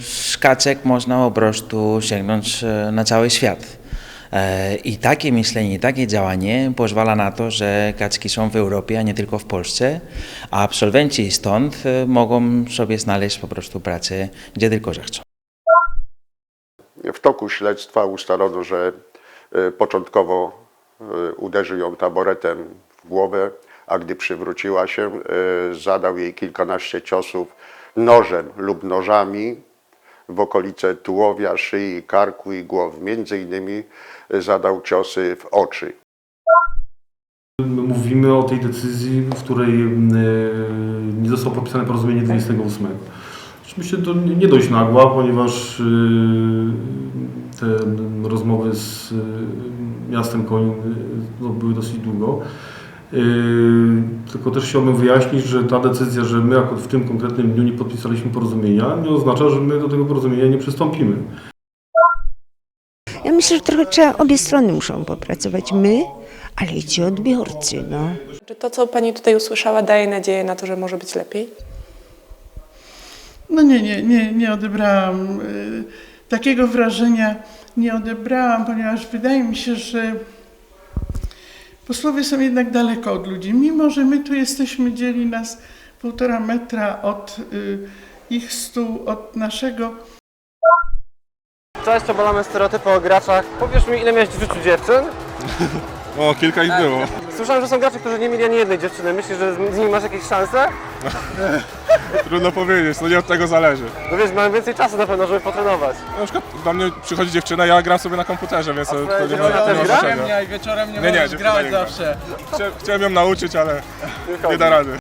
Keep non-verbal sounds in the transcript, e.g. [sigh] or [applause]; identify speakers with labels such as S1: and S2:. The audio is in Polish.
S1: z kaczek można po prostu sięgnąć e, na cały świat. E, I takie myślenie, takie działanie pozwala na to, że kaczki są w Europie, a nie tylko w Polsce, a absolwenci stąd e, mogą sobie znaleźć po prostu pracę gdzie tylko zechcą.
S2: W toku śledztwa ustalono, że początkowo uderzył ją taboretem w głowę, a gdy przywróciła się, zadał jej kilkanaście ciosów nożem lub nożami w okolice tułowia, szyi, karku i głowy. Między innymi zadał ciosy w oczy.
S3: Mówimy o tej decyzji, w której e, nie zostało podpisane porozumienie 28. Myślę, że to nie dość nagła, ponieważ e, te rozmowy z e, miastem e, no, były dosyć długo. E, Tylko też chciałbym wyjaśnić, że ta decyzja, że my akurat w tym konkretnym dniu nie podpisaliśmy porozumienia, nie oznacza, że my do tego porozumienia nie przystąpimy.
S4: Ja myślę, że trochę trzeba, obie strony muszą popracować. My, ale i ci odbiorcy, no.
S5: Czy to, co Pani tutaj usłyszała, daje nadzieję na to, że może być lepiej?
S6: No nie, nie, nie, nie odebrałam. y, Takiego wrażenia nie odebrałam, ponieważ wydaje mi się, że posłowie są jednak daleko od ludzi. Mimo, że my tu jesteśmy, dzieli nas półtora metra od y, ich stół, od naszego.
S7: Cześć, obalamy stereotypy o graczach. Powiesz mi, ile miałeś w życiu dziewczyn? [laughs]
S8: O, kilka ich było.
S7: Słyszałem, że są gracze, którzy nie mieli ani jednej dziewczyny. Myślisz, że z z nimi masz jakieś szanse? [laughs]
S8: Trudno powiedzieć, to nie od tego zależy.
S7: No wiesz, mamy więcej czasu na pewno, żeby potrenować.
S8: Na przykład do mnie przychodzi dziewczyna, ja gram sobie na komputerze, więc to, to nie ma,
S7: dziewczyna
S8: nie ma
S7: też gra?
S8: znaczenia.
S9: i wieczorem nie
S8: Nie, nie,
S9: możesz
S8: dziewczyna
S9: grać
S8: nie gra.
S9: zawsze.
S8: Chcia, chciałem ją nauczyć, ale nie da rady.